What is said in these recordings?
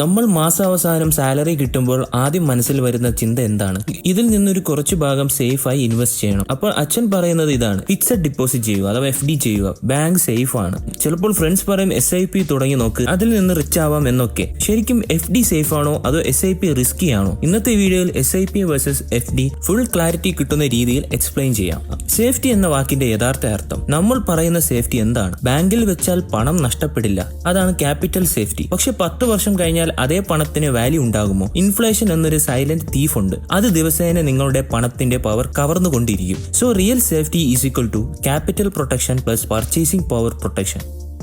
നമ്മൾ മാസാവസാനം സാലറി കിട്ടുമ്പോൾ ആദ്യം മനസ്സിൽ വരുന്ന ചിന്ത എന്താണ്? ഇതിൽ നിന്നൊരു കുറച്ചു ഭാഗം സേഫായി ഇൻവെസ്റ്റ് ചെയ്യണം. അപ്പോൾ അച്ഛൻ പറയുന്നത് ഇതാണ്. ഫിക്സഡ് ഡിപ്പോസിറ്റ് ചെയ്യുക അഥവാ എഫ് ഡി ചെയ്യുക. ബാങ്ക് സേഫ് ആണ്. ചിലപ്പോൾ ഫ്രണ്ട്സ് പറയും എസ് ഐ പി തുടങ്ങി നോക്ക് അതിൽ നിന്ന് റിച്ച് ആവാം എന്നൊക്കെ. ശരിക്കും എഫ് ഡി സേഫ് ആണോ അതോ എസ് ഐ പി റിസ്കി ആണോ? ഇന്നത്തെ വീഡിയോയിൽ S I P versus F D full clarity കിട്ടുന്ന രീതിയിൽ എക്സ്പ്ലെയിൻ ചെയ്യാം. സേഫ്റ്റി എന്ന വാക്കിന്റെ യഥാർത്ഥ അർത്ഥം നമ്മൾ പറയുന്ന സേഫ്റ്റി എന്താണ്? ബാങ്കിൽ വെച്ചാൽ പണം നഷ്ടപ്പെടില്ല. അതാണ് ക്യാപിറ്റൽ സേഫ്റ്റി പക്ഷെ പത്ത് വർഷം കഴിഞ്ഞാൽ അതേ പണത്തിന് വാല്യൂ ഉണ്ടാകുമോ? ഇൻഫ്ലേഷൻ എന്നൊരു സൈലന്റ് തീഫ് ഉണ്ട്. അത് ദിവസേന നിങ്ങളുടെ പണത്തിന്റെ power കവർന്നുകൊണ്ടിരിക്കും. So real safety is equal to capital protection plus purchasing power protection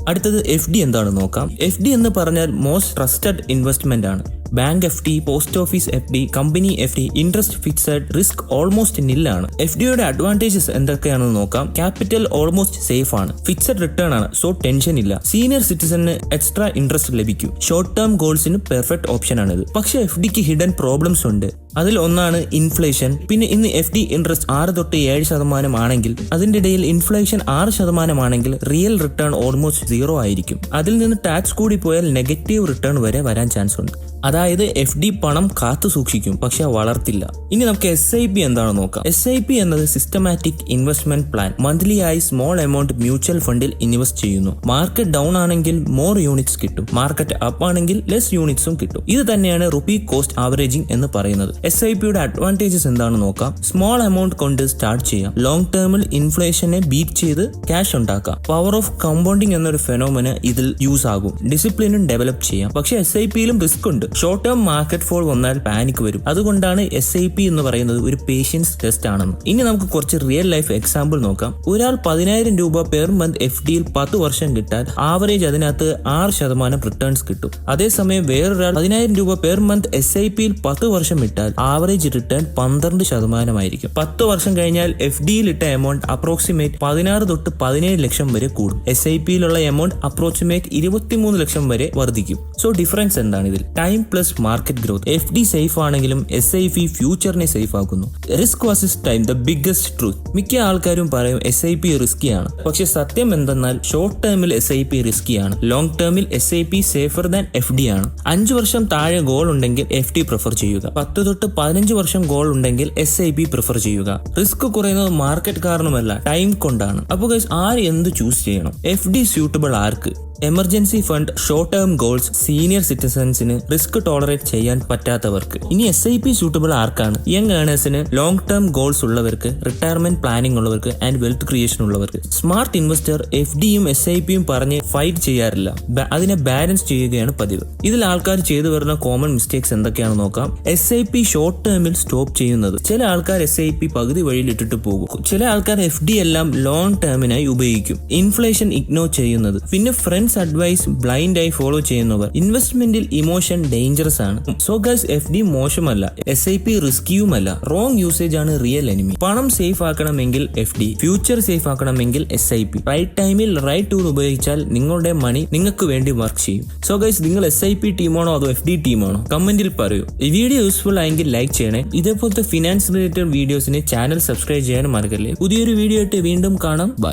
അടുത്തത് എഫ് ഡി എന്താണ് നോക്കാം. എഫ് ഡി എന്ന് പറഞ്ഞാൽ മോസ്റ്റ് ട്രസ്റ്റഡ് ഇൻവെസ്റ്റ്മെന്റ് ആണ്. Bank F D post office F D company F D interest fixed risk almost നില്ലാണ്. F ഡിയുടെ advantages എന്തൊക്കെയാണെന്ന് നോക്കാം. Capital almost safe ആണ്. ഫിക്സഡ് റിട്ടേൺ ആണ് സോ ടെൻഷൻ ഇല്ല. സീനിയർ സിറ്റിസണിന് എക്സ്ട്രാ ഇൻട്രസ്റ്റ് ലഭിക്കും. ഷോർട്ട് ടേം ഗോൾസിന് പെർഫെക്റ്റ് ഓപ്ഷൻ ആണിത്. പക്ഷേ എഫ് ഡിക്ക് ഹിഡൻ പ്രോബ്ലംസ് ഉണ്ട്. അതിൽ ഒന്നാണ് ഇൻഫ്ലേഷൻ. പിന്നെ ഇന്ന് എഫ് ഡി ഇൻട്രസ്റ്റ് ആറ് തൊട്ട് ഏഴ് ശതമാനം ആണെങ്കിൽ അതിന്റെ ഇടയിൽ ഇൻഫ്ലേഷൻ ആറ് ശതമാനമാണെങ്കിൽ റിയൽ റിട്ടേൺ ഓൾമോസ്റ്റ് സീറോ ആയിരിക്കും. അതിൽ നിന്ന് ടാക്സ് കൂടി പോയാൽ നെഗറ്റീവ് റിട്ടേൺ വരെ വരാൻ ചാൻസ് ഉണ്ട്. എഫ് ഡി പണം കാത്തു സൂക്ഷിക്കും പക്ഷെ വളർത്തില്ല. ഇനി നമുക്ക് എസ് ഐ പി എന്താണെന്ന് നോക്കാം. എസ് ഐ പി എന്നത് സിസ്റ്റമാറ്റിക് ഇൻവെസ്റ്റ്മെന്റ് പ്ലാൻ മന്ത്ലി ആയി സ്മോൾ എമൗണ്ട് മ്യൂച്വൽ ഫണ്ടിൽ ഇൻവെസ്റ്റ് ചെയ്യുന്നു. മാർക്കറ്റ് ഡൗൺ ആണെങ്കിൽ മോർ യൂണിറ്റ്സ് കിട്ടും. മാർക്കറ്റ് അപ്പ് ആണെങ്കിൽ ലെസ് യൂണിറ്റ്സും കിട്ടും. ഇത് തന്നെയാണ് റുപ്പി കോസ്റ്റ് ആവറേജിംഗ് എന്ന് പറയുന്നത്. എസ് ഐ പിയുടെ അഡ്വാന്റേജസ് എന്താണെന്ന് നോക്കാം. സ്മോൾ എമൗണ്ട് കൊണ്ട് സ്റ്റാർട്ട് ചെയ്യാം. ലോങ് ടേമിൽ ഇൻഫ്ലേഷനെ ബീറ്റ് ചെയ്ത് ക്യാഷ് ഉണ്ടാക്കാം. പവർ ഓഫ് കമ്പൗണ്ടിങ് എന്നൊരു ഫെനോമിന് ഇതിൽ യൂസ് ആകും. ഡിസിപ്ലിനും ഡെവലപ്പ് ചെയ്യാം. പക്ഷെ എസ് ഐ പിയിലും റിസ്ക് ഉണ്ട്. ഷോർട്ട് ടേം മാർക്കറ്റ് ഫോൾ വന്നാൽ പാനിക് വരും. അതുകൊണ്ടാണ് എസ് ഐ പി എന്ന് പറയുന്നത് ഒരു പേഷ്യൻസ് ടെസ്റ്റ് ആണെന്ന്. ഇനി നമുക്ക് കുറച്ച് റിയൽ ലൈഫ് എക്സാമ്പിൾ നോക്കാം. ഒരാൾ പതിനായിരം രൂപ പെർ മന്ത് എഫ് ഡിയിൽ പത്ത് വർഷം കിട്ടാൻ ആവറേജ് അതിനകത്ത് ആറ് ശതമാനം റിട്ടേൺസ് കിട്ടും. അതേസമയം വേറൊരാൾ പതിനായിരം രൂപ പെർ മന്ത് എസ് ഐ പിയിൽ പത്ത് വർഷം ഇട്ടാൽ ആവറേജ് റിട്ടേൺ പന്ത്രണ്ട് ശതമാനമായിരിക്കും. പത്ത് വർഷം കഴിഞ്ഞാൽ എഫ് ഡിയിൽ ഇട്ട എമൗണ്ട് അപ്രോക്സിമേറ്റ് പതിനാറ് തൊട്ട് പതിനേഴ് ലക്ഷം വരെ കൂടും. എസ് ഐ പിയിലുള്ള എമൗണ്ട് അപ്രോക്സിമേറ്റ് ഇരുപത്തിമൂന്ന് ലക്ഷം വരെ വർദ്ധിക്കും. സോ ഡിഫറൻസ് എന്താണ് ഇതിൽ time plus market growth F D safe ആണെങ്കിലും എസ് ഐ പി ഫ്യൂച്ചറിനെ സേഫ് ആക്കുന്നു. Risk versus time the biggest truth മിക്ക ആൾക്കാരും പറയും എസ് ഐ പി റിസ്കി ആണ്. പക്ഷെ സത്യം എന്തെന്നാൽ ഷോർട്ട് ടേമിൽ എസ് ഐ പി റിസ്കി ആണ്. ലോങ് ടേമിൽ S I P safer than F D ആണ്. അഞ്ച് വർഷം താഴെ ഗോൾ ഉണ്ടെങ്കിൽ എഫ് ഡി പ്രിഫർ ചെയ്യുക. പത്ത് തൊട്ട് പതിനഞ്ച് വർഷം ഗോൾ ഉണ്ടെങ്കിൽ എസ് ഐ പി പ്രിഫർ ചെയ്യുക. റിസ്ക് കുറയുന്നത് മാർക്കറ്റ് കാരണമല്ല ടൈം കൊണ്ടാണ്. അപ്പോൾ ആര് എന്ത് ചൂസ് ചെയ്യണം? എഫ് ഡി സ്യൂട്ടബിൾ ആർക്ക്? Emergency fund short term goals senior സിറ്റിസൺസിന് risk tolerate ചെയ്യാൻ പറ്റാത്തവർക്ക്. ഇനി എസ് ഐ പി സൂട്ടബിൾ ആർക്കാണ്? യങ് ഏണേഴ്സിന് ലോങ് ടേം ഗോൾസ് ഉള്ളവർക്ക് റിട്ടയർമെന്റ് പ്ലാനിംഗ് ഉള്ളവർക്ക് ആൻഡ് വെൽത്ത് ക്രിയേഷൻ ഉള്ളവർക്ക്. സ്മാർട്ട് ഇൻവെസ്റ്റർ എഫ് ഡിയും എസ് ഐ പിയും പറഞ്ഞ് ഫൈറ്റ് ചെയ്യാറില്ല. അതിനെ ബാലൻസ് ചെയ്യുകയാണ് പതിവ്. ഇതിൽ ആൾക്കാർ ചെയ്തു വരുന്ന കോമൺ മിസ്റ്റേക്സ് എന്തൊക്കെയാണെന്ന് നോക്കാം. എസ് ഐ പി ഷോർട്ട് ടേമിൽ സ്റ്റോപ്പ് ചെയ്യുന്നത്. ചില ആൾക്കാർ എസ് ഐ പി പകുതി വഴിയിൽ ഇട്ടിട്ട് പോകും. ചില ആൾക്കാർ എഫ് ഡി എല്ലാം ലോങ് ടേമിനായി ഉപയോഗിക്കും. ഇൻഫ്ലേഷൻ ഇഗ്നോർ ചെയ്യുന്നത്. പിന്നെ ഫ്രണ്ട്സ് അഡ്വൈസ് ബ്ലൈൻഡ് ആയി ഫോളോ ചെയ്യുന്നവർ ഇൻവെസ്റ്റ്മെന്റിൽ ഇമോഷൻ ഡേഞ്ചറസ് ആണ്. സോ ഗൈസ് എഫ് ഡി മോശമല്ല. എസ് ഐ പി റിസ്കിയുമല്ല റോങ് യൂസേജ് ആണ് റിയൽ എനിമി പണം സേഫ് ആക്കണമെങ്കിൽ എഫ് ഡി ഫ്യൂച്ചർ സേഫ് ആക്കണമെങ്കിൽ എസ് ഐ പി റൈറ്റ് ടൈമിൽ റൈറ്റ് ടൂൾ ഉപയോഗിച്ചാൽ നിങ്ങളുടെ മണി നിങ്ങൾക്ക് വേണ്ടി വർക്ക് ചെയ്യും. സോ ഗൈസ് നിങ്ങൾ എസ് ഐ പി ടീമാണോ അതോ എഫ് ഡി ടീമാണോ കമന്റിൽ പറയൂ. ഈ വീഡിയോ യൂസ്ഫുൾ ആയെങ്കിൽ ലൈക്ക് ചെയ്യണേ. ഇതേപോലത്തെ ഫിനാൻസ് റിലേറ്റഡ് വീഡിയോസിന് ചാനൽ സബ്സ്ക്രൈബ് ചെയ്യാൻ മറക്കല്ലേ. പുതിയൊരു വീഡിയോ ആയിട്ട് വീണ്ടും കാണാം. ബൈ